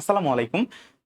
আসসালামু আলাইকুম।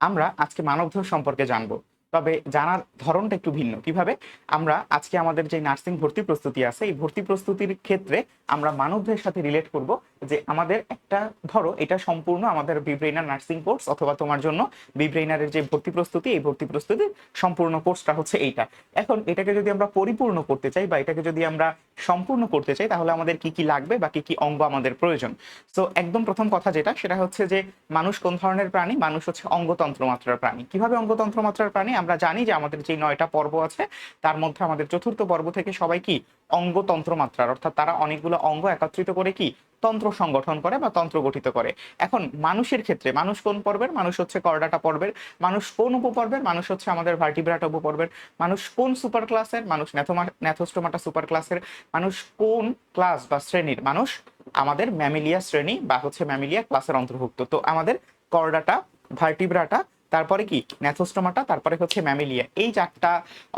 আমরা আজকে মানবদেহ সম্পর্কে জানব। তবে জানার ধরনটা একটু ভিন্ন। কীভাবে? আমরা আজকে আমাদের যে নার্সিং ভর্তি প্রস্তুতি আছে, এই ভর্তি প্রস্তুতির ক্ষেত্রে আমরা মানবদেহের সাথে রিলেট করব যে আমাদের একটা, ধরো এটা সম্পূর্ণ আমাদের বিব্রেইনার নার্সিং কোর্স অথবা তোমার জন্য বিব্রেইনারের যে ভর্তি প্রস্তুতি, এই ভর্তি প্রস্তুতির সম্পূর্ণ কোর্সটা হচ্ছে এইটা। এখন এটাকে যদি আমরা পরিপূর্ণ করতে চাই বা এটাকে যদি আমরা সম্পূর্ণ করতে চাই, তাহলে আমাদের কি কি লাগবে বা কি কি অঙ্গ আমাদের প্রয়োজন? তো একদম প্রথম কথা যেটা, সেটা হচ্ছে যে মানুষ কোন ধরনের প্রাণী? মানুষ হচ্ছে অঙ্গতন্ত্র মাত্রার প্রাণী। কীভাবে অঙ্গতন্ত্র মাত্রার প্রাণী? আমরা জানি যে আমাদের যে নয়টা পর্ব আছে, তার মধ্যে আমাদের চতুর্থ পর্ব থেকে সবাই কি অঙ্গতন্ত্র মাত্রার অর্থাৎ তারা অনেকগুলো অঙ্গ একত্রিত করে কি তন্ত্র সংগঠন করে বা তন্ত্র গঠিত করে। এখন মানুষের ক্ষেত্রে, মানুষ কোন পর্বের? মানুষ হচ্ছে করডাটা পর্বের। মানুষ কোন উপপর্বের? মানুষ হচ্ছে আমাদের ভার্টিব্রাটা উপপর্বের। মানুষ কোন সুপার ক্লাসের? মানুষ ন্যাথোস্টোমাটা সুপার ক্লাসের। মানুষ কোন ক্লাস বা শ্রেণির? মানুষ আমাদের ম্যামিলিয়া শ্রেণি বা হচ্ছে ম্যামিলিয়া ক্লাসের অন্তর্ভুক্ত। তো আমাদের করডাটা, ভার্টিব্রাটা তারপরে কি? ন্যাথোস্টোমাটা তারপরে হচ্ছে ম্যামিলিয়া। এই চারটা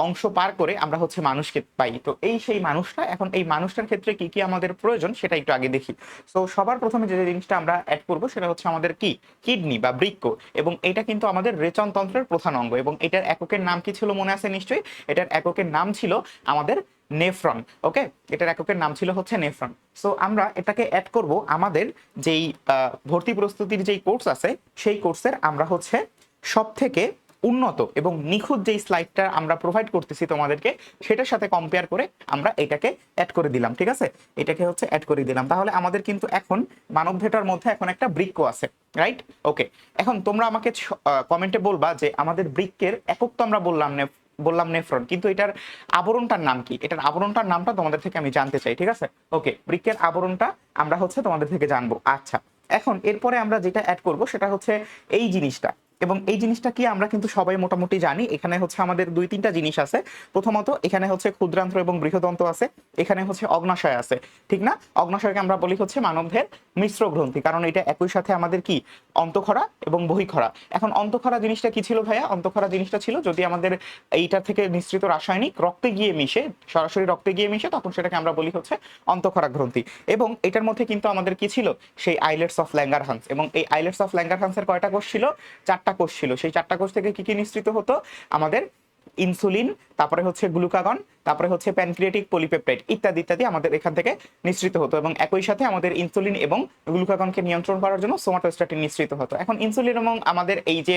অংশ পার করে আমরা হচ্ছে মানুষকে পাই। তো এই সেই মানুষটা, এখন এই মানুষটার ক্ষেত্রে কি কি আমাদের প্রয়োজন সেটা একটু আগে দেখি। তো সবার প্রথমে যে জিনিসটা আমরা অ্যাড করব সেটা হচ্ছে আমাদের কি? কিডনি বা বৃক্ক। এবং এটা কিন্তু আমাদের রেচন তন্ত্রের প্রধান অঙ্গ। এবং এটার এককের নাম কি ছিল মনে আছে নিশ্চয়ই? এটার এককের নাম ছিল আমাদের নেফ্রন, ওকে? এটার এককের নাম ছিল হচ্ছে নেফ্রন। সো আমরা এটাকে অ্যাড করব। আমাদের যেই ভর্তি প্রস্তুতির যেই কোর্স আছে, সেই কোর্সের আমরা হচ্ছে সব থেকে উন্নত এবং নিখুঁত যেই স্লাইডটা আমরা প্রোভাইড করতেছি তোমাদেরকে, সেটার সাথে কম্পেয়ার করে আমরা এটাকে অ্যাড করে দিলাম, ঠিক আছে? এটাকে হচ্ছে অ্যাড করে দিলাম। তাহলে আমাদের কিন্তু এখন মানব ভেটার মধ্যে এখন একটা বৃক্ক আছে রাইট ওকে এখন তোমরা আমাকে কমেন্টে বলবা যে আমাদের বৃক্কের একক তো আমরা বললাম বললাম নেফ্রন, কিন্তু এটার আবরণটার নাম কি? এটার আবরণটার নামটা তোমাদের থেকে আমি জানতে চাই, ঠিক আছে? ওকে বৃক্কের আবরণটা আমরা হচ্ছে তোমাদের থেকে জানব। আচ্ছা এখন এরপরে আমরা যেটা অ্যাড করব সেটা হচ্ছে এই জিনিসটা। এবং এই জিনিসটা কি আমরা কিন্তু সবাই মোটামুটি জানি। এখানে হচ্ছে আমাদের দুই তিনটা জিনিস আছে। প্রথমত, এখানে হচ্ছে ক্ষুদ্রান্ত্র এবং বৃহদন্ত আছে। এখানে হচ্ছে অগ্নাশয় আছে। ঠিক না? অগ্নাশয়কে আমরা বলি হচ্ছে মানবদের মিশ্র গ্রন্থি। কারণ এটা একই সাথে আমাদের কি? অন্তঃখরা এবং বহিখরা। এখন অন্তঃখরা জিনিসটা কি ছিল ভাইয়া? অন্তঃখরা জিনিসটা ছিল যদি আমাদের এইটা থেকে নিঃসৃত রাসায়নিক রক্তে গিয়ে মিশে, সরাসরি রক্তে গিয়ে মিশে, তখন সেটাকে আমরা বলি হচ্ছে অন্তঃখরা গ্রন্থি। এবং এটার মধ্যে কিন্তু আমাদের কি ছিল? সেই আইলেটস অফ ল্যাঙ্গারহান্স। এবং এই আইলেটস অফ ল্যাঙ্গারহান্সের কয়টা কোষ ছিল? চারটা কোষ ছিল। সেই চারটা কোষ থেকে কি কি নিঃসৃত হতো? আমাদের ইনসুলিন, তারপরে হচ্ছে গ্লুকাগন, তারপরে হচ্ছে প্যানক্রিয়েটিক পলিপেপটাইড ইত্যাদি ইত্যাদি আমাদের এখান থেকে নিঃসৃত হতো এবং একই সাথে আমাদের ইনসুলিন এবং গ্লুকাগনকে নিয়ন্ত্রণ করার জন্য সোমাটোস্ট্যাটিন নিঃসৃত হতো। এখন ইনসুলিন এবং আমাদের এই যে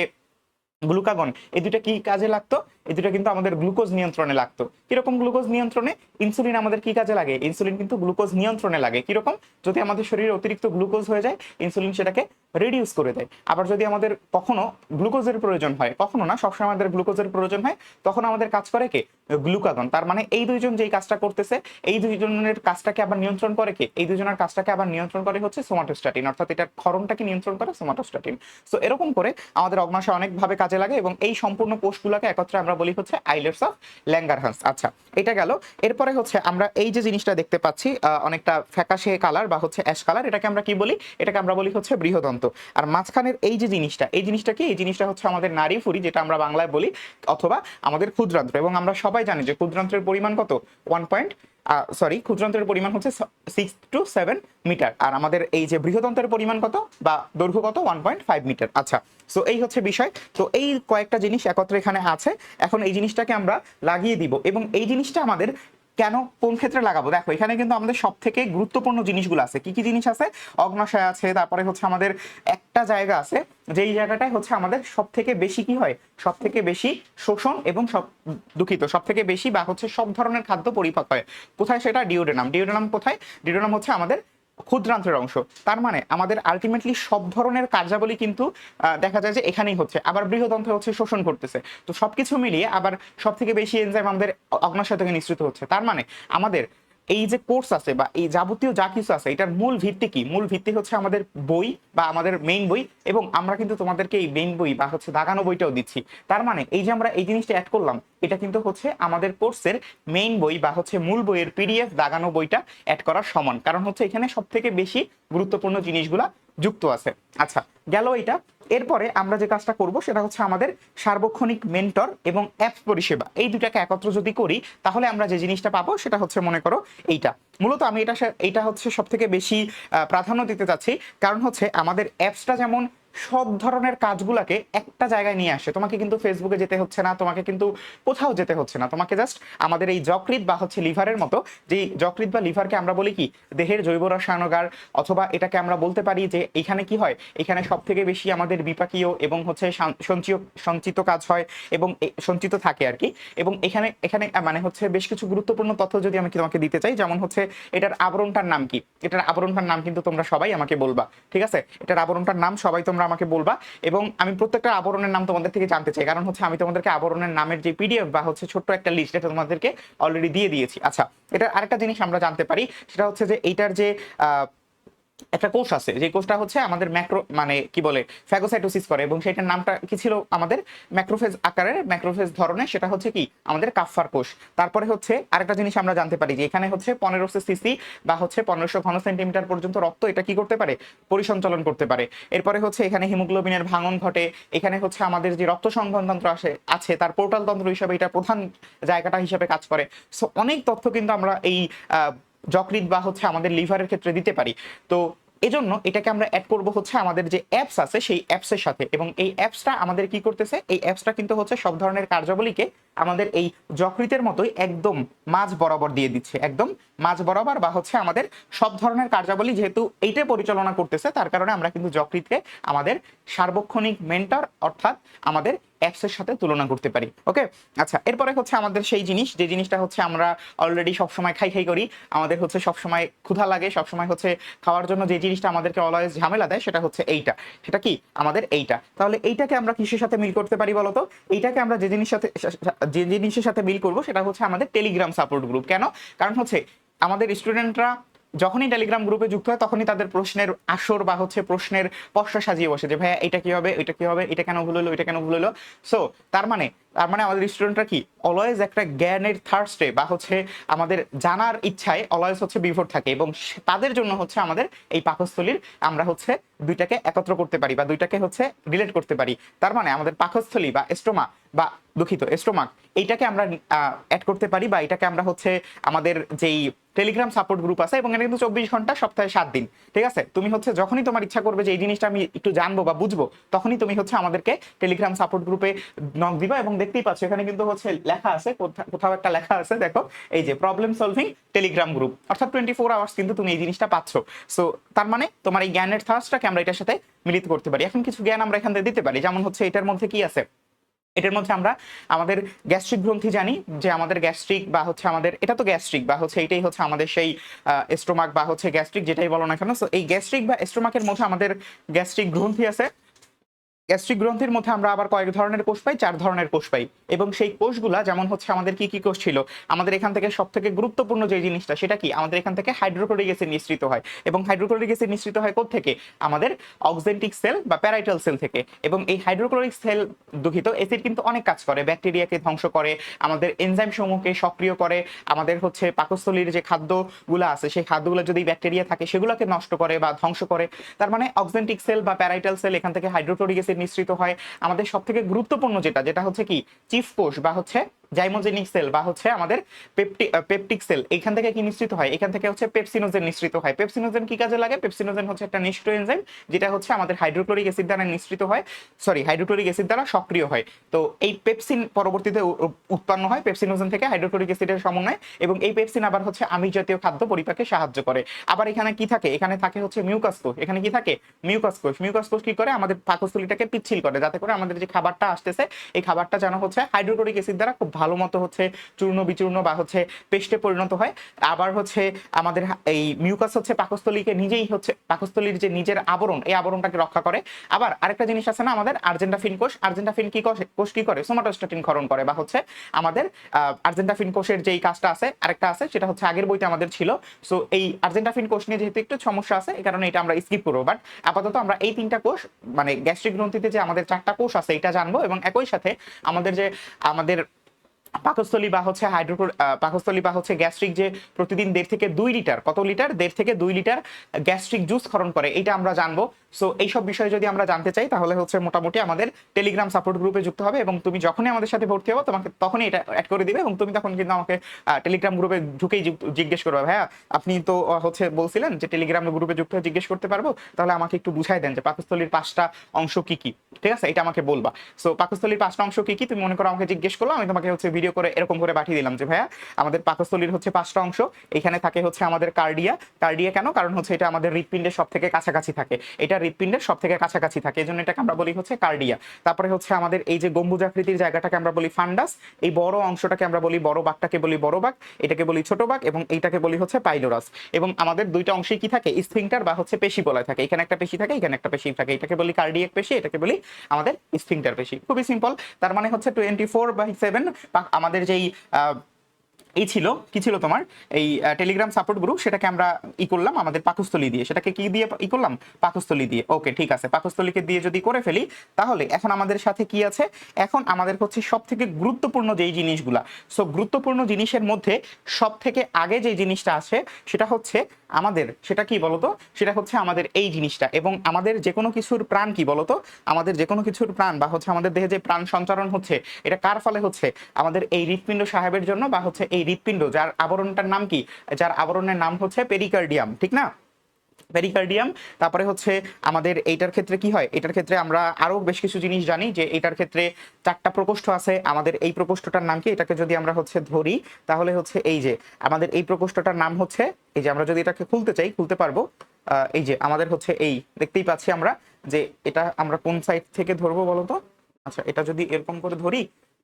গ্লুকাগন, এই দুটো কি কাজে লাগতো? এই দুটো কিন্তু আমাদের গ্লুকোজ নিয়ন্ত্রণে লাগতো। কীরকম গ্লুকোজ নিয়ন্ত্রণে? ইনসুলিন আমাদের কি কাজে লাগে? ইনসুলিন কিন্তু গ্লুকোজ নিয়ন্ত্রণে লাগে। কীরকম? যদি আমাদের শরীরে অতিরিক্ত গ্লুকোজ হয়ে যায়, ইনসুলিন সেটাকে রিডিউস করে দেয়। আবার যদি আমাদের কখনো গ্লুকোজের প্রয়োজন হয়, কখনো না, সবসময় আমাদের গ্লুকোজের প্রয়োজন হয়, তখন আমাদের কাজ করে কে? গ্লুকাগন। তার মানে এই দুইজন যেই কাজটা করতেছে, এই দুইজনের কাজটাকে আবার নিয়ন্ত্রণ করে কে? এই দুজনের কাজটাকে আবার নিয়ন্ত্রণ করে হচ্ছে সোমাটোস্ট্যাটিন অর্থাৎ এটার ক্ষরণটাকে নিয়ন্ত্রণ করে সোমাটোস্ট্যাটিন সো এরকম করে আমাদের অগ্নাশয় অনেকভাবে কাজে লাগে এবং এই সম্পূর্ণ কোষগুলোকে একত্রে আমরা বলি হচ্ছে আইলেটস অফ ল্যাঙ্গারহান্স। আচ্ছা এটা গেল। এরপরে হচ্ছে আমরা এই যে জিনিসটা দেখতে পাচ্ছি অনেকটা ফ্যাকাশে কালার বা হচ্ছে অ্যাশ কালার, এটাকে আমরা কি বলি? এটাকে আমরা বলি হচ্ছে বৃহদন্ত। আর মাঝখানের এই যে জিনিসটা, এই জিনিসটা কি? এই জিনিসটা হচ্ছে আমাদের নারী ফুরি, যেটা আমরা বাংলায় বলি অথবা আমাদের ক্ষুদ্রান্ত্র। এবং আমরা সবাই জানি যে ক্ষুদ্রান্ত্রের পরিমাণ কত? ওয়ান পয়েন্ট সরি ক্ষুদ্রন্ত্রের পরিমাণ হচ্ছে সিক্স টু সেভেন মিটার আর আমাদের এই যে বৃহদন্তের পরিমাণ কত বা দৈর্ঘ্য কত? ওয়ান পয়েন্ট ফাইভ মিটার আচ্ছা সো এই হচ্ছে বিষয়। তো এই কয়েকটা জিনিস একত্রে এখানে আছে। এখন এই জিনিসটাকে আমরা লাগিয়ে দিব। এবং এই জিনিসটা আমাদের কেন? কোন ক্ষেত্রে লাগাবো? দেখো, এখানে কিন্তু আমাদের সব থেকে গুরুত্বপূর্ণ জিনিসগুলো আছে। কি কি জিনিস আছে? অগ্নাশয় আছে, তারপরে হচ্ছে আমাদের একটা জায়গা আছে, যেই জায়গাটাই হচ্ছে আমাদের সব থেকে বেশি কি হয়? সব থেকে বেশি শোষণ এবং সব দুঃখিত সব থেকে বেশি বা হচ্ছে সব ধরনের খাদ্য পরিপাক হয়। কোথায় সেটা? ডিওডেনাম। ডিওডেনাম কোথায়? ডিওডেনাম হচ্ছে আমাদের ক্ষুদ্রান্ত্রের অংশ। তার মানে আমাদের আলটিমেটলি সব ধরনের কার্যাবলী কিন্তু দেখা যায় যে এখানেই হচ্ছে। আবার বৃহদন্ত্র হচ্ছে শোষণ করতেছে তো সবকিছু মিলিয়ে আবার সব থেকে বেশি এনজাইম আমাদের অগ্নাশয় থেকে নিঃসৃত হচ্ছে। তার মানে আমাদের এই যে কোর্স আছে বা এই যাবতীয় যা কিছু আছে, এটার মূল ভিত্তি কি? মূল ভিত্তি হচ্ছে আমাদের বই বা আমাদের মেইন বই এবং আমরা কিন্তু তোমাদেরকে এই মেইন বই বা হচ্ছে দাগানো বইটাও দিচ্ছি। তার মানে এই যে আমরা এই জিনিসটা অ্যাড করলাম, এটা কিন্তু হচ্ছে আমাদের কোর্সের মেইন বই বা হচ্ছে মূল বইয়ের পিডিএফ দাগানো বইটা অ্যাড করার সমান। কারণ হচ্ছে এখানে সব থেকে বেশি গুরুত্বপূর্ণ জিনিসগুলা যুক্ত আছে। আচ্ছা গেল এটা এরপরে আমরা যে কাজটা করব সেটা হচ্ছে আমাদের সার্বক্ষণিক মেন্টর এবং অ্যাপ পরিষেবা। এই দুটাকে একত্র যদি করি, তাহলে আমরা যে জিনিসটা পাবো সেটা হচ্ছে মনে করো এইটা। মূলত আমি এটা এটা হচ্ছে সব থেকে বেশি প্রাধান্য দিতে চাচ্ছি। কারণ হচ্ছে আমাদের অ্যাপসটা যেমন সব ধরনের কাজগুলাকে একটা জায়গায় নিয়ে আসে। তোমাকে কিন্তু ফেসবুকে যেতে হচ্ছে না, তোমাকে কিন্তু কোথাও যেতে হচ্ছে না। তোমাকে জাস্ট আমাদের এই যকৃত বা হচ্ছে লিভারের মতো যে যকৃত বা লিভারকে আমরা বলি কি, দেহের জৈব রসায়নাগার অথবা এটাকে আমরা বলতে পারি যে এখানে কি হয়, এখানে সব থেকে বেশি আমাদের বিপাকীয় এবং হচ্ছে সঞ্চিত সঞ্চিত কাজ হয় এবং সঞ্চিত থাকে আর কি। এবং এখানে এখানে মানে হচ্ছে বেশ কিছু গুরুত্বপূর্ণ তথ্য যদি আমি তোমাকে দিতে চাই, যেমন হচ্ছে এটার আবরণটার নাম কি? এটার আবরণটার নাম কিন্তু তোমরা সবাই আমাকে বলবা, ঠিক আছে? এটার আবরণটার নাম সবাই তোমরা আমাকে বলবা এবং আমি প্রত্যেকটা আবরণের নাম তোমাদের থেকে জানতে চাই। কারণ হচ্ছে আমি তোমাদেরকে আবরণের নামের যে পিডিএফ বা হচ্ছে ছোট্ট একটা লিস্ট এটা তোমাদেরকে অলরেডি দিয়ে দিয়েছি। আচ্ছা এটা আরেকটা জিনিস আমরা জানতে পারি, সেটা হচ্ছে যে এইটার যে একটা কোষ আছে, যে কোষটা হচ্ছে আমাদের ম্যাক্রো মানে কি বলে ফ্যাগোসাইটোসিস করে এবং সেটার নামটা কি ছিল আমাদের? ম্যাক্রোফেজ আকারের ম্যাক্রোফেজ ধরনের, সেটা হচ্ছে কি? আমাদের কাফার কোষ। তারপরে হচ্ছে আরেকটা জিনিস আমরা জানতে পারি যে এখানে হচ্ছে পনেরোশো সিসি বা হচ্ছে পনেরোশো ঘন সেন্টিমিটার পর্যন্ত রক্ত এটা কি করতে পারে? পরিসঞ্চালন করতে পারে। এরপরে হচ্ছে এখানে হিমোগ্লোবিনের ভাঙন ঘটে। এখানে হচ্ছে আমাদের যে রক্ত সংবহনতন্ত্র আসে, আছে, তার পোর্টাল তন্ত্র হিসাবে এটা প্রধান জায়গাটা হিসাবে কাজ করে। সো অনেক তথ্য কিন্তু আমরা এই যকৃৎ বা হচ্ছে আমাদের লিভারের ক্ষেত্রে দিতে পারি। তো এজন্য এটাকে আমরা অ্যাড করব হচ্ছে আমাদের যে অ্যাপস আছে, সেই অ্যাপসের সাথে। এবং এই অ্যাপসটা আমাদের কি করতেছে? এই অ্যাপসটা কিন্তু হচ্ছে সব ধরনের কার্যাবলীকে আমাদের এই যকৃতের মতোই একদম মাঝ বরাবর দিয়ে দিচ্ছে, একদম মাঝ বরাবর বা হচ্ছে আমাদের সব ধরনের কার্যাবলী যেহেতু এইটাই পরিচালনা করতেছে, তার কারণে আমরা কিন্তু যকৃতকে আমাদের সার্বক্ষণিক মেন্টর অর্থাৎ আমাদের অ্যাপসের সাথে তুলনা করতে পারি ওকে আচ্ছা এরপরে হচ্ছে আমাদের সেই জিনিস, যে জিনিসটা হচ্ছে আমরা অলরেডি সবসময় খাই খাই করি, আমাদের হচ্ছে সবসময় ক্ষুধা লাগে, সবসময় হচ্ছে খাওয়ার জন্য যে জিনিসটা আমাদেরকে অলওয়েজ ঝামেলা দেয়, সেটা হচ্ছে এইটা, সেটা কি? আমাদের এইটা, তাহলে এইটাকে আমরা কিসের সাথে মিল করতে পারি বলতো? এইটাকে আমরা যে জিনিস সাথে যে জিনিসের সাথে মিল করব সেটা হচ্ছে আমাদের টেলিগ্রাম সাপোর্ট গ্রুপ কেন? কারণ হচ্ছে আমাদের স্টুডেন্টরা যখনই টেলিগ্রাম গ্রুপে যুক্ত হয়, তখনই তাদের প্রশ্নের আসর বা হচ্ছে প্রশ্নের পশ্চা সাজিয়ে বসে যে, ভাইয়া, এটা কি হবে? এটা কি হবে? এটা কেন ভুল হলো? এটা কেন ভুল হলো? সো তার মানে তার মানে আমাদের স্টুডেন্টরা কি? অলওয়েজ একটা জ্ঞানের থার্স্টে বা হচ্ছে আমাদের জানার ইচ্ছায় অলওয়েজ হচ্ছে বিভোর থাকে এবং তাদের জন্য হচ্ছে আমাদের এই পাকস্থলীর আমরা হচ্ছে দুইটাকে একত্র করতে পারি বা দুইটাকে হচ্ছে রিলেট করতে পারি। তার মানে আমাদের পাকস্থলী বা স্টোমা বা দুঃখিত এস্টোমাক এইটাকে আমরা অ্যাড করতে পারি বা এটাকে আমরা হচ্ছে আমাদের যেই টেলিগ্রাম সাপোর্ট গ্রুপ আছে এবং এটা কিন্তু চব্বিশ ঘণ্টা, সপ্তাহে সাত দিন। ঠিক আছে? তুমি হচ্ছে যখনই তোমার ইচ্ছা করবে যে এই জিনিসটা আমি একটু জানব বা বুঝব, তখনই তুমি হচ্ছে আমাদেরকে টেলিগ্রাম সাপোর্ট গ্রুপে নক দিবা এবং দেখতেই পাচ্ছ এখানে কিন্তু হচ্ছে লেখা আছে কোথাও একটা লেখা আছে, দেখো। এই যে প্রবলেম সলভিং টেলিগ্রাম গ্রুপ অর্থাৎ টোয়েন্টি ফোর আওয়ার্স কিন্তু তুমি এই জিনিসটা পাচ্ছ। সো তার মানে তোমার এই জ্ঞানের থার্সটাকে আমরা এটার সাথে মিলিত করতে পারি? এখন কিছু জ্ঞান আমরা এখান থেকে দিতে পারি। যেমন হচ্ছে এটার মধ্যে কি আছে? এটার মধ্যে আমরা আমাদের গ্যাস্ট্রিক গ্রন্থি জানি, যে আমাদের গ্যাস্ট্রিক বা হচ্ছে আমাদের, এটা তো গ্যাস্ট্রিক বা হচ্ছে এটাই হচ্ছে আমাদের সেই স্টোমাক বা হচ্ছে গ্যাস্ট্রিক যেটাই বলো না কেন। তো এই গ্যাস্ট্রিক বা স্টোমাকের মধ্যে আমাদের গ্যাস্ট্রিক গ্রন্থি আছে। গ্যাস্ট্রিক গ্রন্থির মধ্যে আমরা আবার কয়েক ধরনের কোষ পাই, চার ধরনের কোষ পাই। এবং সেই কোষগুলা যেমন হচ্ছে আমাদের কি কি কোষ ছিল, আমাদের এখান থেকে সব থেকে গুরুত্বপূর্ণ যে জিনিসটা সেটা কি? আমাদের এখান থেকে হাইড্রোক্লোরিক অ্যাসিড নিঃসৃত হয়। এবং হাইড্রোক্লোরিক অ্যাসিড নিঃসৃত হয় থেকে আমাদের অক্সেন্টিক সেল বা প্যারাইটাল সেল থেকে। এবং এই হাইড্রোক্লোরিক সেল দুঃখিত, অ্যাসিড কিন্তু অনেক কাজ করে। ব্যাকটেরিয়াকে ধ্বংস করে, আমাদের এনজাইম সমূহকে সক্রিয় করে, আমাদের হচ্ছে পাকস্থলীর যে খাদ্যগুলো আছে, সেই খাদ্যগুলো যদি ব্যাকটেরিয়া থাকে, সেগুলোকে নষ্ট করে বা ধ্বংস করে। তার মানে অক্সেন্টিক সেল বা প্যারাইটাল সেল এখান থেকে হাইড্রোক্লোরিক নিঃসৃত হয়। আমাদের সব থেকে গুরুত্বপূর্ণ যেটা যেটা হচ্ছে কি? চিফ কোষ বা হচ্ছে জাইমোজেনিক সেল বা হচ্ছে আমাদের পেপটি পেপটিক সেল এখান থেকে কি নিঃসৃত হয়? এখান থেকে হচ্ছে পেপসিনোজেন নিঃসৃত হয়। পেপসিনোজেন কি কাজে লাগে? পেপসিনোজেন হচ্ছে একটা নিষ্ক্রিয় এনজাইম যেটা হচ্ছে আমাদের হাইড্রোক্লোরিক অ্যাসিড দ্বারা নিঃসৃত হয়। সরি হাইড্রোক্লোরিক অ্যাসিড দ্বারা সক্রিয় হয়। তো এই পেপসিন পরবর্তীতে উৎপন্ন হয় পেপসিনোজেন থেকে হাইড্রোক্লোরিক অ্যাসিডের সমন্বয় এবং এই পেপসিন আবার হচ্ছে আমিষ জাতীয় খাদ্য পরিপাকে সাহায্য করে। আবার এখানে কি থাকে? এখানে থাকে হচ্ছে মিউকাস কোষ। এখানে কি থাকে? মিউকাস কোষ। কি করে? আমাদের পাকস্থলীটাকে পিচ্ছিল করে, যাতে করে আমাদের যে খাবারটা আসতেছে, এই খাবারটা যেন হচ্ছে হাইড্রোক্লোরিক অ্যাসিড দ্বারা খুব ভালো মতো হচ্ছে চূর্ণ বিচূর্ণ বা হচ্ছে পেস্টে পরিণত হয়। আবার হচ্ছে আমাদের এই মিউকাস হচ্ছে পাকস্থলীকে নিজেই হচ্ছে, পাকস্থলীর যে নিজের আবরণ, এই আবরণটাকে রক্ষা করে। আবার আরেকটা জিনিস আছে না আমাদের, আর্জেন্টাফিন কোষ। আর্জেন্টাফিন কি কোষ কোষ কি করে? সোমাটোস্টাটিন ক্ষরণ করে বা হচ্ছে আমাদের আর্জেন্টাফিন কোষের যেই কাজটা আছে, আরেকটা আছে, সেটা হচ্ছে আগের বইতে আমাদের ছিল। সো এই আর্জেন্টাফিন কোষ নিয়ে যেহেতু একটু সমস্যা আছে, এই কারণে এটা আমরা স্কিপ করব। বাট আপাতত আমরা এই তিনটা কোষ মানে গ্যাস্ট্রিক গ্রন্থিতে যে আমাদের চারটা কোষ আছে এটা জানব এবং একই সাথে আমাদের যে, আমাদের পাকস্থলী বা হচ্ছে হাইড্রো পাকস্থলী বা হচ্ছে গ্যাস্ট্রিক যে প্রতিদিন দেড় থেকে দুই লিটার, কত লিটার? দেড় থেকে দুই লিটার গ্যাস্ট্রিক জুস খরণ করে এটা আমরা জানব। সো এইসব বিষয়ে যদি আমরা জানতে চাই, তাহলে হচ্ছে মোটামুটি আমাদের টেলিগ্রাম সাপোর্ট গ্রুপে যুক্ত হবে এবং তুমি যখনই আমাদের সাথে ভর্তি হব, তোমাকে তখনই এটা অ্যাড করে দিবে এবং তুমি তখন কিন্তু আমাকে টেলিগ্রাম গ্রুপে ঢুকেই জিজ্ঞেস করবে, ভাইয়া, আপনি তো হচ্ছে বলছিলেন যে টেলিগ্রাম গ্রুপে যুক্ত হয়ে জিজ্ঞেস করতে পারব, তাহলে আমাকে একটু বুঝাই দেন যে পাকস্থলীর পাঁচটা অংশ কি কি, ঠিক আছে? এটা আমাকে বলবা। সো পাকস্থলীর পাঁচটা অংশ কি কি? তুমি মনে করো আমাকে জিজ্ঞেস করল, আমি তোমাকে হচ্ছে ভিডিও করে এরকম করে পাঠিয়ে দিলাম যে, ভাইয়া, আমাদের পাকস্থলীর হচ্ছে পাঁচটা অংশ, এখানে থাকে হচ্ছে আমাদের কার্ডিয়া। কার্ডিয়া কেন? কারণ হচ্ছে এটা আমাদের হৃৎপিণ্ডের সব থেকে কাছাকাছি থাকে। এটা হৃৎপিণ্ডের সব থেকে কাছাকাছি থাকে। এই জন্য এটাকে আমরা বলি হচ্ছে কার্ডিয়া। তারপরে হচ্ছে আমাদের এই যে গম্বুজাকৃতির জায়গাটাকে আমরা বলি ফান্ডাস। এই বড় অংশটাকে আমরা বলি বড় বাঘটাকে বলি বড় বাঘ, এটাকে বলি ছোট বাঘ এবং এইটাকে বলি হচ্ছে পাইলোরাস। এবং আমাদের দুইটা অংশে কি থাকে? স্ফিংটার বা হচ্ছে পেশি বলায় থাকে। এখানে একটা পেশি থাকে, এখানে একটা পেশি থাকে। এটাকে বলি কার্ডিয়াক পেশি, এটাকে বলি আমাদের স্ফিংটার পেশি। খুবই সিম্পল। তার মানে হচ্ছে টোয়েন্টি ফোর বাই সেভেন আমাদের যেই এই ছিল, কি ছিল তোমার? এই টেলিগ্রাম সাপোর্ট গ্রুপ সেটাকে আমরা ই করলাম আমাদের পাকস্থলী দিয়ে। সেটাকে কি দিয়ে ই করলাম? পাকস্থলী দিয়ে। ওকে ঠিক আছে। পাকস্থলীকে দিয়ে যদি করে ফেলি, তাহলে এখন আমাদের সাথে কি আছে? এখন আমাদের হচ্ছে সব থেকে গুরুত্বপূর্ণ যেই জিনিসগুলা। সো গুরুত্বপূর্ণ জিনিসের মধ্যে সব থেকে আগে যে জিনিসটা আছে, সেটা হচ্ছে আমাদের, সেটা কি বলতো? সেটা হচ্ছে আমাদের এই জিনিসটা এবং আমাদের যে কোনো কিছুর প্রাণ কি বলতো? আমাদের যে কোনো কিছুর প্রাণ বা হচ্ছে আমাদের দেহে যে প্রাণ সঞ্চারণ হচ্ছে, এটা কার ফলে হচ্ছে? আমাদের এই হৃৎপিণ্ড সাহেবের জন্য বা হচ্ছে এই হৃৎপিণ্ড যার আবরণটার নাম কি? যার আবরণের নাম হচ্ছে পেরিকার্ডিয়াম ঠিক না? পেরিকার্ডিয়াম তারপরে হচ্ছে আমাদের এইটার ক্ষেত্রে কি হয়? এটার ক্ষেত্রে আমরা আরও বেশ কিছু জিনিস জানি যে এটার ক্ষেত্রে চারটা প্রকোষ্ঠ আছে। আমাদের এই প্রকোষ্ঠটার নাম কি? এটাকে যদি আমরা হচ্ছে ধরি, তাহলে হচ্ছে এই যে, আমাদের এই প্রকোষ্ঠটার নাম হচ্ছে, এই যে আমরা যদি এটাকে খুলতে চাই, খুলতে পারব এই যে, আমাদের হচ্ছে এই, দেখতেই পাচ্ছি আমরা যে এটা আমরা কোন সাইড থেকে ধরবো বলতো? আচ্ছা এটা যদি এরকম করে ধরি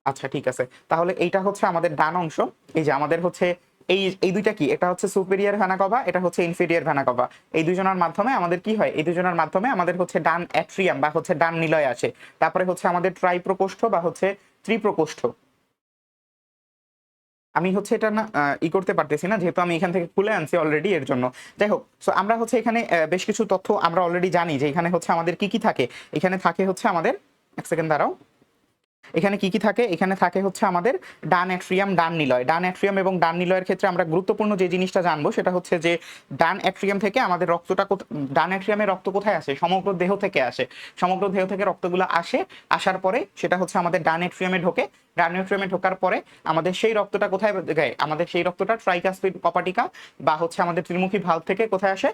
আচ্ছা ঠিক আছে। তাহলে এইটা হচ্ছে আমাদের ডান অংশ। এই যে আমাদের হচ্ছে এই এই দুইটা কি? এটা হচ্ছে সুপেরিয়ার ভ্যানাকভা এটা হচ্ছে ইনফেরিয়ার ভ্যানাকভা এই দুজনের মাধ্যমে আমাদের কি হয়? এই দুজনের মাধ্যমে আমাদের হচ্ছে ডান অ্যাট্রিয়াম বা হচ্ছে ডান নিলয় আসে। তারপরে হচ্ছে আমাদের ট্রাই প্রকোষ্ঠ বা হচ্ছে ত্রিপ্রকোষ্ঠ। আমি হচ্ছে এটা না ই করতে পারতেছি না, যেহেতু আমি এখান থেকে খুলে আনছি অলরেডি এর জন্য। যাই হোক সো আমরা হচ্ছে এখানে বেশ কিছু তথ্য আমরা অলরেডি জানি যে এখানে হচ্ছে আমাদের কি কি থাকে। এখানে থাকে হচ্ছে আমাদের, এক সেকেন্ড দাঁড়াও। এখানে কি কি থাকে? এখানে থাকে হচ্ছে আমাদের ডান অ্যাট্রিয়াম, ডান নিলয়। ডান অ্যাট্রিয়াম এবং ডান নিলয়ের ক্ষেত্রে আমরা গুরুত্বপূর্ণ যে জিনিসটা জানব সেটা হচ্ছে যে ডান অ্যাট্রিয়াম থেকে আমাদের রক্তটা ডান অ্যাট্রিয়ামের রক্ত কোথায় আসে? সমগ্র দেহ থেকে আসে। সমগ্র দেহ থেকে রক্তগুলো আসে, আসার পরে সেটা হচ্ছে আমাদের ডান অ্যাট্রিয়ামে ঢোকে। অ্যাট্রিয়ামে ঢোকার পরে আমাদের সেই রক্তটা কোথায় যায় আমাদের সেই রক্তটা ট্রাইকাসপিড কপাটিকা বা হচ্ছে আমাদের ত্রিমুখী ভাল্ব থেকে কোথায় আসে?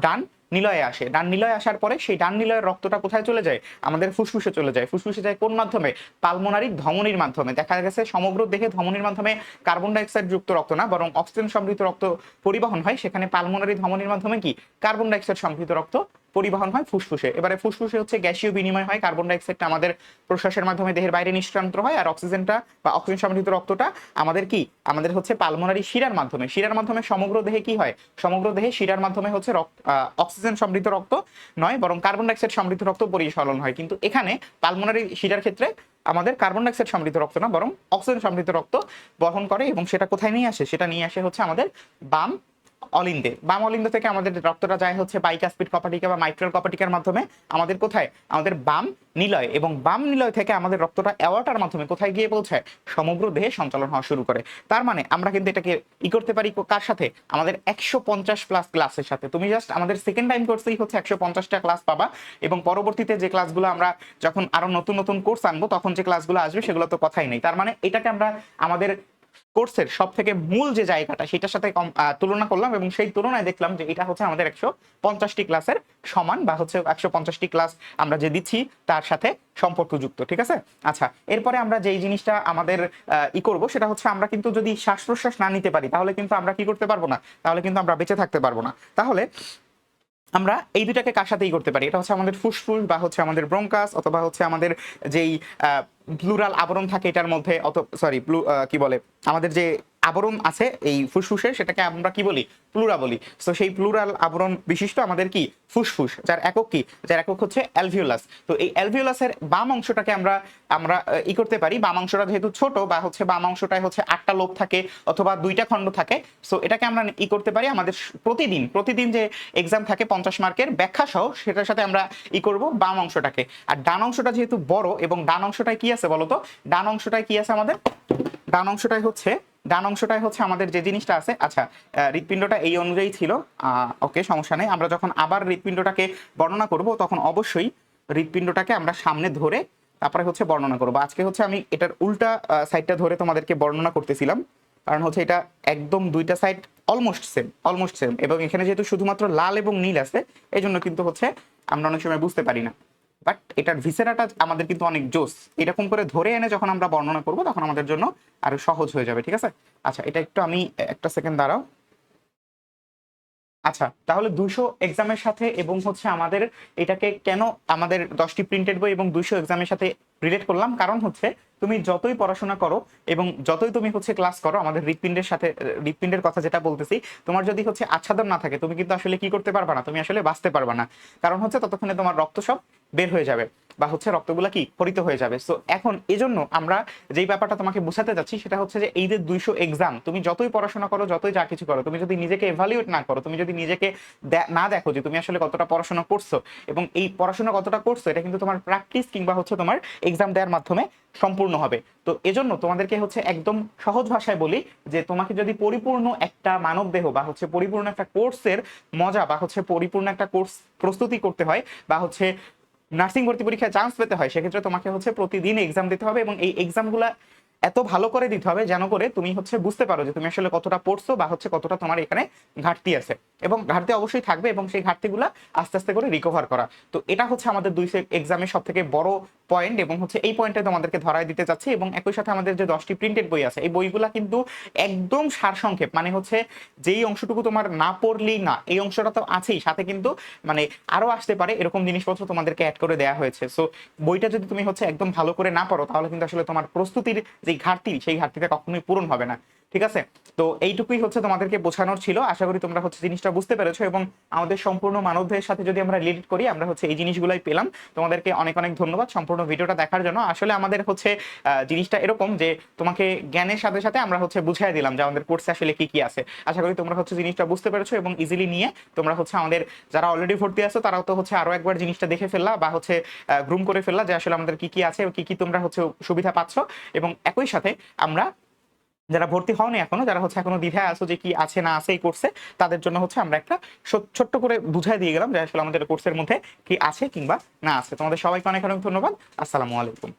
ডান নিলয়ে আসে। ডান নিলয়ে আসার পরে সেই ডান নিলয়ের রক্তটা কোথায় চলে যায়? আমাদের ফুসফুসে চলে যায়। ফুসফুসে যায় কোন মাধ্যমে? পালমোনারি ধমনির মাধ্যমে। দেখা গেছে সমগ্র দেহে ধমনির মাধ্যমে কার্বন ডাইঅক্সাইড যুক্ত রক্ত না, বরং অক্সিজেন সমৃদ্ধ রক্ত পরিবহন হয়। সেখানে পালমোনারি ধমনির মাধ্যমে কি? কার্বন ডাইঅক্সাইড সমৃদ্ধ রক্ত পরিবহন হয় ফুসফুসে। এবারে ফুসফুসে হচ্ছে গ্যাসীয় বিনিময় হয়, কার্বন ডাইঅক্সাইডটা আমাদের প্রশ্বাসের মাধ্যমে দেহের বাইরে নিষ্কান্ত হয়, আর অক্সিজেনটা বা অক্সিজেন সমৃদ্ধ রক্তটা আমাদের কি? আমাদের হচ্ছে পালমোনারি শিরার মাধ্যমে। শিরার মাধ্যমে সমগ্র দেহে কি হয়? সমগ্র দেহে শিরার মাধ্যমে হচ্ছে অক্সিজেন সমৃদ্ধ রক্ত নয়, বরং কার্বন ডাইঅক্সাইড সমৃদ্ধ রক্ত পরিচালন হয়। কিন্তু এখানে পালমোনারি শিরার ক্ষেত্রে আমাদের কার্বন ডাইঅক্সাইড সমৃদ্ধ রক্ত না, বরং অক্সিজেন সমৃদ্ধ রক্ত বহন করে এবং সেটা কোথায় নিয়ে আসে? সেটা নিয়ে আসে হচ্ছে আমাদের বাম অলিন্দে। বাম অলিন্দ থেকে আমাদের রক্তটা যায় হচ্ছে বাইকাসপিড কপাটিকা বা মাইট্রাল কপাটিকার মাধ্যমে। আমাদের কোথায়? আমাদের বাম নিলয় এবং বাম নিলয় থেকে আমাদের রক্তটা অ্যাওয়াটার মাধ্যমে কোথায় গিয়ে পৌঁছায় সমগ্র দেহে সঞ্চালন হওয়া শুরু করে। তার মানে আমরা কিন্তু এটাকে ই করতে পারি কার সাথে? আমাদের একশো পঞ্চাশ প্লাস ক্লাসের সাথে। তুমি জাস্ট আমাদের সেকেন্ড টাইম কোর্সেই হচ্ছে একশো পঞ্চাশটা ক্লাস পাবা এবং পরবর্তীতে যে ক্লাসগুলো আমরা যখন আরও নতুন নতুন কোর্স আনব, তখন যে ক্লাসগুলো আসবে সেগুলো তো কথাই নেই। তার মানে এটাকে আমরা আমাদের কোর্সের সব থেকে মূল যে জায়গাটা সেটার সাথে তুলনা করলাম এবং সেই তুলনায় দেখলাম যে এটা হচ্ছে আমাদের একশো পঞ্চাশটি ক্লাসের সমান বা হচ্ছে একশো পঞ্চাশটি ক্লাস আমরা যে দিচ্ছি তার সাথে সম্পর্কযুক্ত, ঠিক আছে? আচ্ছা এরপরে আমরা যেই জিনিসটা আমাদের ই করব সেটা হচ্ছে আমরা কিন্তু যদি শ্বাস প্রশ্বাস না নিতে পারি তাহলে কিন্তু আমরা কি করতে পারব না? তাহলে কিন্তু আমরা বেঁচে থাকতে পারব না। তাহলে আমরা এই দুটাকে কার সাথেই করতে পারি? এটা হচ্ছে আমাদের ফুসফুস বা হচ্ছে আমাদের ব্রঙ্কাস অথবা হচ্ছে আমাদের যেই প্লুরাল আবরণ থাকে এটার মধ্যে অত সরি কি বলে? আমাদের যে আবরণ আছে এই ফুসফুসের, সেটাকে আমরা কি বলি? প্লুরা বলি। তো সেই প্লুরাল আবরণ বিশিষ্ট আমাদের কি? ফুসফুস, যার একক কি? যার একক হচ্ছে অ্যালভিওলাস। তো এই অ্যালভিওলাসের বাম অংশটাকে আমরা আমরা ই করতে পারি। বাম অংশটা যেহেতু ছোট, বা হচ্ছে বাম অংশটায় হচ্ছে আটটা লোভ থাকে, অথবা দুইটা খণ্ড থাকে। সো এটাকে আমরা ই করতে পারি আমাদের প্রতিদিন। প্রতিদিন যে এক্সাম থাকে পঞ্চাশ মার্কের ব্যাখ্যা সহ, সেটার সাথে আমরা ই করব বাম অংশটাকে। আর ডান অংশটা যেহেতু বড়, এবং ডান অংশটায় কি আছে বলতো? ডান অংশটায় কি আছে আমাদের? ডান অংশটাই হচ্ছে ডান অংশটাই হচ্ছে আমাদের যে জিনিসটা আছে আচ্ছা হৃৎপিণ্ডটা এই অনুযায়ী ছিল ওকে, সমস্যা নেই। আমরা যখন আবার হৃৎপিণ্ডটাকে বর্ণনা করব, তখন অবশ্যই হৃৎপিণ্ডটাকে আমরা সামনে ধরে তারপরে হচ্ছে বর্ণনা করব। আজকে হচ্ছে আমি এটার উল্টা সাইডটা ধরে তোমাদেরকে বর্ণনা করতেছিলাম। কারণ হচ্ছে এটা একদম দুইটা side almost same almost same এবং এখানে যেহেতু শুধুমাত্র লাল এবং নীল আছে এই জন্য কিন্তু হচ্ছে আমরা অনেক সময় বুঝতে পারি না। বাট এটার ভিসেরাটা আমাদের কিন্তু অনেক জোস। এরকম করে ধরে এনে যখন আমরা বর্ণনা করব, তখন আমাদের জন্য আরও সহজ হয়ে যাবে, ঠিক আছে? আচ্ছা এটা একটু আমি, একটা সেকেন্ড দাঁড়াও। আচ্ছা তাহলে দুশো এক্সামের সাথে এবং হচ্ছে আমাদের এটাকে কেন আমাদের দশটি প্রিন্টেড বই এবং দুইশো এক্সামের সাথে রিলেট করলাম? কারণ হচ্ছে তুমি যতই পড়াশোনা করো এবং যতই তুমি হচ্ছে ক্লাস করো, আমাদের হৃৎপিণ্ডের সাথে, হৃৎপিণ্ডের কথা যেটা বলতেছি, তোমার যদি হচ্ছে আচ্ছাদন না থাকে, তুমি কিন্তু আসলে কি করতে পারবা না? তুমি আসলে বাঁচতে পারবা না। কারণ হচ্ছে ততক্ষণে তোমার রক্ত সব বের হয়ে যাবে বা হচ্ছে রক্তগুলা কি? পরিত হয়ে যাবে। সো এখন এজন্য আমরা যেই ব্যাপারটা তোমাকে বোঝাতে যাচ্ছি সেটা হচ্ছে যে এই যে দুইশো এক্সাম তুমি যতই পড়াশোনা করো, যতই যা কিছু করো, তুমি যদি নিজেকে এভালুয়েট না করো, তুমি যদি নিজেকে না দেখো যে তুমি আসলে কতটা পড়াশোনা করছ এবং এই পড়াশোনা কতটা করছ, এটা কিন্তু তোমার প্র্যাকটিস কিংবা হচ্ছে তোমার এক্সাম দেওয়ার মাধ্যমে সম্পূর্ণ হবে। তো এজন্য তোমাদেরকে হচ্ছে একদম সহজ ভাষায় বলি যে তোমাকে যদি পরিপূর্ণ একটা মানব দেহ বা হচ্ছে পরিপূর্ণ একটা কোর্সের মজা বা হচ্ছে পরিপূর্ণ একটা কোর্স প্রস্তুতি করতে হয় বা হচ্ছে নার্সিং ভর্তি পরীক্ষায় চান্স পেতে হয়, সেক্ষেত্রে তোমাকে হচ্ছে প্রতিদিন এক্সাম দিতে হবে এবং এই এক্সামগুলা এত ভালো করে দিতে হবে যেন করে তুমি হচ্ছে বুঝতে পারো যে তুমি আসলে কতটা পড়ছো বা হচ্ছে কতটা তোমার এখানে ঘাটতি আছে। এবং ঘাটতি অবশ্যই থাকবে এবং সেই ঘাটতিগুলো আস্তে আস্তে করে রিকভার করা। তো এটা হচ্ছে আমাদের দুই এক্সামের সব থেকে বড় পয়েন্ট এবং হচ্ছে এই পয়েন্টে তোমাদেরকে ধরাই দিতে চাচ্ছি এবং একই সাথে আমাদের যে দশটি প্রিন্টেড বই আছে, এই বইগুলা কিন্তু একদম সারসংক্ষেপ মানে হচ্ছে যেই অংশটুকু তোমার না পড়লেই না, এই অংশটা তো আছেই, সাথে কিন্তু মানে আরও আসতে পারে, এরকম জিনিসপত্র তোমাদেরকে অ্যাড করে দেওয়া হয়েছে। সো বইটা যদি তুমি হচ্ছে একদম ভালো করে না পড়ো, তাহলে কিন্তু আসলে তোমার প্রস্তুতির যে ঘাটতি, সেই ঘাটতিটা কখনোই পূরণ হবে না। ঠিক আছে? তো এইটুকুই হচ্ছে তোমাদেরকে বোঝানোর ছিল। আশা করি তোমরা হচ্ছে জিনিসটা বুঝতে পেরেছ এবং আমাদের সম্পূর্ণ মানবদের সাথে যদি আমরা রিলেট করি, আমরা হচ্ছে এই জিনিসগুলাই পেলাম। তোমাদেরকে অনেক অনেক ধন্যবাদ সম্পূর্ণ ভিডিওটা দেখার জন্য। আসলে আমাদের হচ্ছে জিনিসটা এরকম যে তোমাকে জ্ঞানের সাথে সাথে আমরা হচ্ছে বুঝাই দিলাম যে আমাদের কোর্সে আসলে কি কি আছে। আশা করি তোমরা হচ্ছে জিনিসটা বুঝতে পেরেছ এবং ইজিলি নিয়ে তোমরা হচ্ছে আমাদের যারা অলরেডি ভর্তি আছো, তারাও তো হচ্ছে আরও একবার জিনিসটা দেখে ফেললা বা হচ্ছে গ্রুম করে ফেললা যে আসলে আমাদের কি কি আছে কি কি তোমরা হচ্ছে সুবিধা পাচ্ছ। এবং একই সাথে আমরা যারা ভর্তি হওনি এখনও, যারা হচ্ছে এখনও দ্বিধায় আছো যে কি আছে না আছে এই কোর্সে তাদের জন্য হচ্ছে আমরা একটা ছোট্ট করে বুঝাই দিয়ে গেলাম যে আসলে আমাদের কোর্সের মধ্যে কি আছে কিংবা না আছে। তোমাদের সবাইকে অনেক অনেক ধন্যবাদ। আসসালামু আলাইকুম।